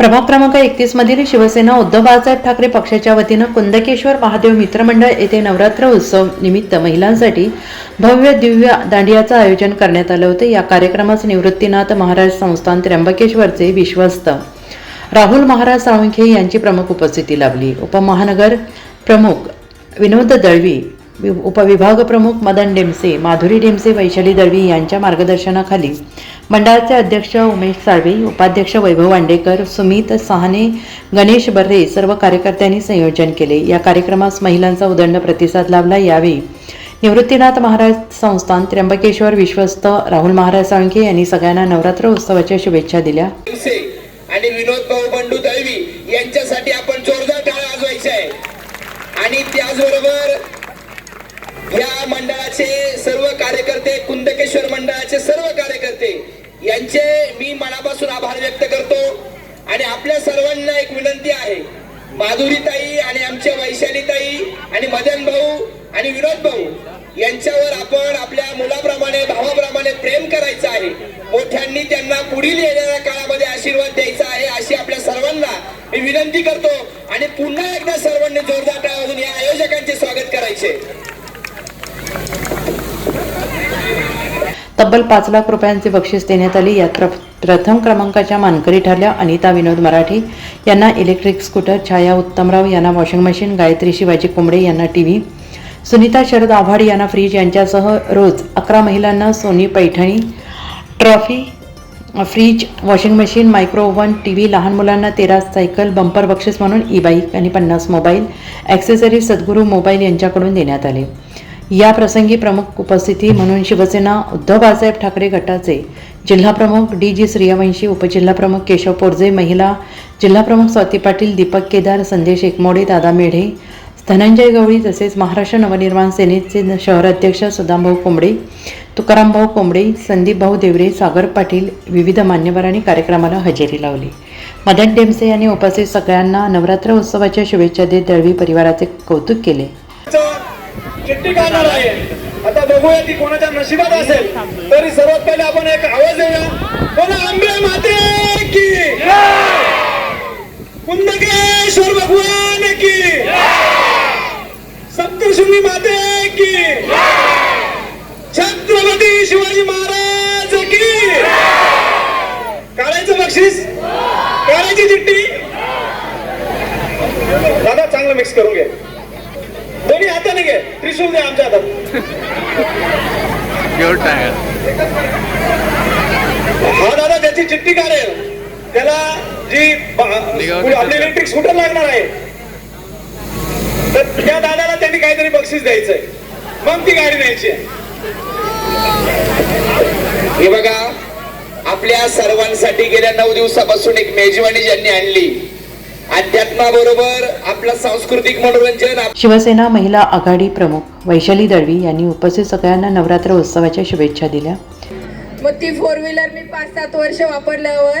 प्रभाग क्रमांक एकतीस मधील शिवसेना उद्धव बाळासाहेब ठाकरे पक्षाच्या वतीनं कुंदकेश्वर महादेव मित्रमंडळ येथे नवरात्र उत्सव निमित्त महिलांसाठी भव्य दिव्य दांडियाचं आयोजन करण्यात आलं होतं. या कार्यक्रमास निवृत्तीनाथ महाराज संस्थान त्र्यंबकेश्वरचे विश्वस्त राहुल महाराज साळुंखे यांची प्रमुख उपस्थिती लाभली. उपमहानगर प्रमुख विनोद दळवी उपविभाग प्रमुख मदन डेमसे माधुरी डेमसे वैशाली दळवी यांच्या मार्गदर्शनाखाली मंडळाचे अध्यक्ष उमेश साळवे उपाध्यक्ष वैभव वांडेकर सुमित सहाने गणेश बर्रे सर्व कार्यकर्त्यांनी संयोजन केले. या कार्यक्रमास महिलांचा उदंड प्रतिसाद लाभला. यावेळी निवृत्तीनाथ महाराज संस्थान त्र्यंबकेश्वर विश्वस्त राहुल महाराज साळुंखे यांनी सगळ्यांना नवरात्र उत्सवाच्या शुभेच्छा दिल्या. आणि विनोद भाऊ बंडू दळवी यांच्यासाठी आपण जोरदार टाळा वाजवायचा आहे. आणि त्याचबरोबर मंडळाचे सर्व कार्यकर्ते कुंदकेश्वर मंडळाचे सर्व कार्यकर्ते यांचे मी मनापासून आभार व्यक्त करतो. आणि आपल्या सर्वांना एक विनंती आहे. माधुरीताई आणि आमच्या वैशालीताई आणि मदन भाऊ आणि विनोद भाऊ यांच्यावर आपण आपल्या मुलाप्रमाणे भावाप्रमाणे प्रेम करायचं आहे. मोठ्यांनी त्यांना पुढील येणाऱ्या काळामध्ये आशीर्वाद द्यायचा आहे अशी आपल्या सर्वांना मी विनंती करतो. आणि पुन्हा एकदा सर्वांनी जोरदार टाळून या आयोजकांचे स्वागत करायचे. तब्बल पाच लाख रुपयांचे बक्षीस देण्यात आले. यात प्र- प्रथम क्रमांकाच्या मानकरी ठरल्या अनिता विनोद मराठी यांना इलेक्ट्रिक स्कूटर छाया उत्तमराव यांना वॉशिंग मशीन गायत्री शिवाजी कोंबडे यांना टीव्ही सुनीता शरद आव्हाड यांना फ्रीज यांच्यासह रोज अकरा महिलांना Sony Paithani trophy fridge washing machine micro oven T V लहान मुलांना तेरा सायकल बंपर बक्षीस म्हणून ई बाईक आणि पन्नास मोबाईल ॲक्सेसरी सद्गुरू मोबाईल यांच्याकडून देण्यात आले. या प्रसंगी प्रमुख उपस्थिती म्हणून शिवसेना उद्धव बाळासाहेब ठाकरे गटाचे जिल्हाप्रमुख डी जी श्रियावंशी उपजिल्हाप्रमुख केशव पोरजे महिला जिल्हाप्रमुख स्वाती पाटील दीपक केदार संदेश एकमोडे दादा मेढे धनंजय गवळी तसेच महाराष्ट्र नवनिर्माण सेनेचे शहराध्यक्ष सुदामभाऊ कोंबडे तुकारामभाऊ कोंबडे संदीपभाऊ देवरे सागर पाटील विविध मान्यवरांनी कार्यक्रमाला हजेरी लावली. मदन डेमसे यांनी उपस्थित सगळ्यांना नवरात्र उत्सवाच्या शुभेच्छा देत दळवी परिवाराचे कौतुक केले. चिठ्ठी काढणार आहे? आता बघूया ती कोणाच्या नशिबात असेल. तरी सर्वात पहिले आपण एक आवाज देऊया. कोण आंबे माते की. कुंदकेश्वर भगवान की. सप्तशृंगी माते की. छत्रपती शिवाजी महाराज की. काढायचं बक्षीस? काढायची चिठ्ठी? दादा चांगलं मिक्स करून घे. दोन्ही हाताने घे. त्रिशूल दे आमच्या हातात. Tire. हा दादा त्याची चिठ्ठी काढेल त्याला जी ब- आपली इलेक्ट्रिक स्कूटर लागणार आहे. तर त्या दादाला त्यांनी काहीतरी बक्षीस द्यायचंय. मग ती गाडी न्यायची आहे. हे बघा आपल्या सर्वांसाठी गेल्या नऊ दिवसापासून एक मेजवानी ज्यांनी आणली अध्यात्माबरोबर आपलं सांस्कृतिक मनोरंजन आप- शिवसेना महिला आघाडी प्रमुख वैशाली दळवी यांनी उपस्थित सगळ्यांना नवरात्र उत्सवाच्या शुभेच्छा दिल्या. मग ती फोर व्हीलर मी पाच सात वर्ष वापरल्यावर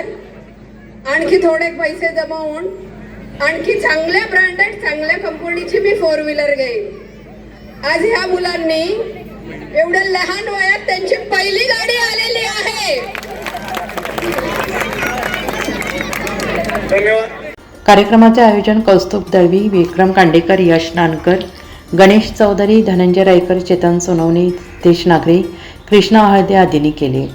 आणखी थोडे पैसे जमा होऊन आणखी चांगल्या ब्रँडेड चांगल्या कंपनीची मी फोर व्हीलर घेईन. आज ह्या मुलांनी एवढ्या लहान वयात त्यांची पहिली गाडी आलेली आहे. धन्यवाद. कार्यक्रमाचे आयोजन कौस्तुभ दळवी विक्रम कांडेकर यश नानकर गणेश चौधरी धनंजय रायकर चेतन सोनवणे देश नागरे कृष्णा हळदे आदींनी केले.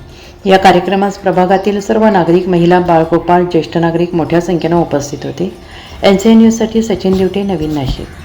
या कार्यक्रमास प्रभागातील सर्व नागरिक महिला बाळगोपाळ ज्येष्ठ नागरिक मोठ्या संख्येनं उपस्थित होते. एन सी एन न्यूजसाठी सचिन दिवटे नवीन नाशिक.